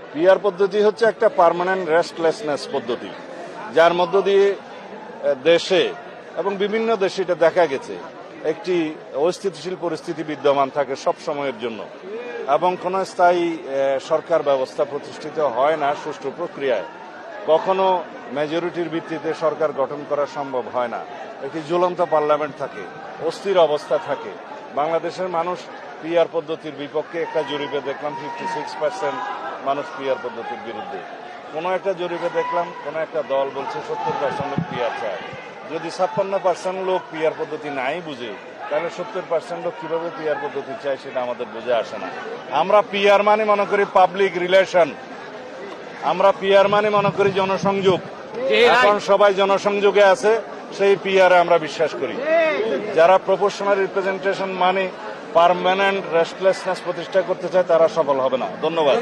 PR পদ্ধতি হচ্ছে একটা পার্মানেন্ট রেস্টলেসনেস পদ্ধতি, যার মধ্য দিয়ে দেশে এবং বিভিন্ন দেশে এটা দেখা গেছে, একটি অস্থিতিশীল পরিস্থিতি বিদ্যমান থাকে সব সময়ের জন্য এবং কোনো স্থায়ী সরকার ব্যবস্থা প্রতিষ্ঠিত হয় না সুষ্ঠু প্রক্রিয়ায়। কখনো মেজরিটির ভিত্তিতে সরকার গঠন করা সম্ভব হয় না। একটি ঝুলন্ত পার্লামেন্ট থাকে, অস্থির অবস্থা থাকে। বাংলাদেশের মানুষ পিআর পদ্ধতির বিপক্ষে একটা জরিপে দেখলাম ফিফটি সিক্স পার্সেন্ট মানুষ পিআর পদ্ধতির বিরুদ্ধে। কোনো একটা জরিপে দেখলাম কোনো একটা দল বলছে সত্তর পার্সেন্ট লোক পিআর চায়। যদি ছাপ্পান্ন পার্সেন্ট লোক পিআর পদ্ধতি নাই বুঝে তাহলে সত্তর পার্সেন্ট লোক কীভাবে পিআর পদ্ধতি চায় সেটা আমাদের বুঝে আসে না। আমরা পিআর মানে মনে করি পাবলিক রিলেশন আমরা পিআর মানে মনে করি জনসংযোগ। এখন সবাই জনসংযোগে আছে সেই পিআরে আমরা বিশ্বাস করি। যারা প্রফেশনাল রিপ্রেজেন্টেশন মানে পার্মানেন্ট রেস্টলেসনেস প্রতিষ্ঠা করতে চায় তারা সফল হবে না। ধন্যবাদ।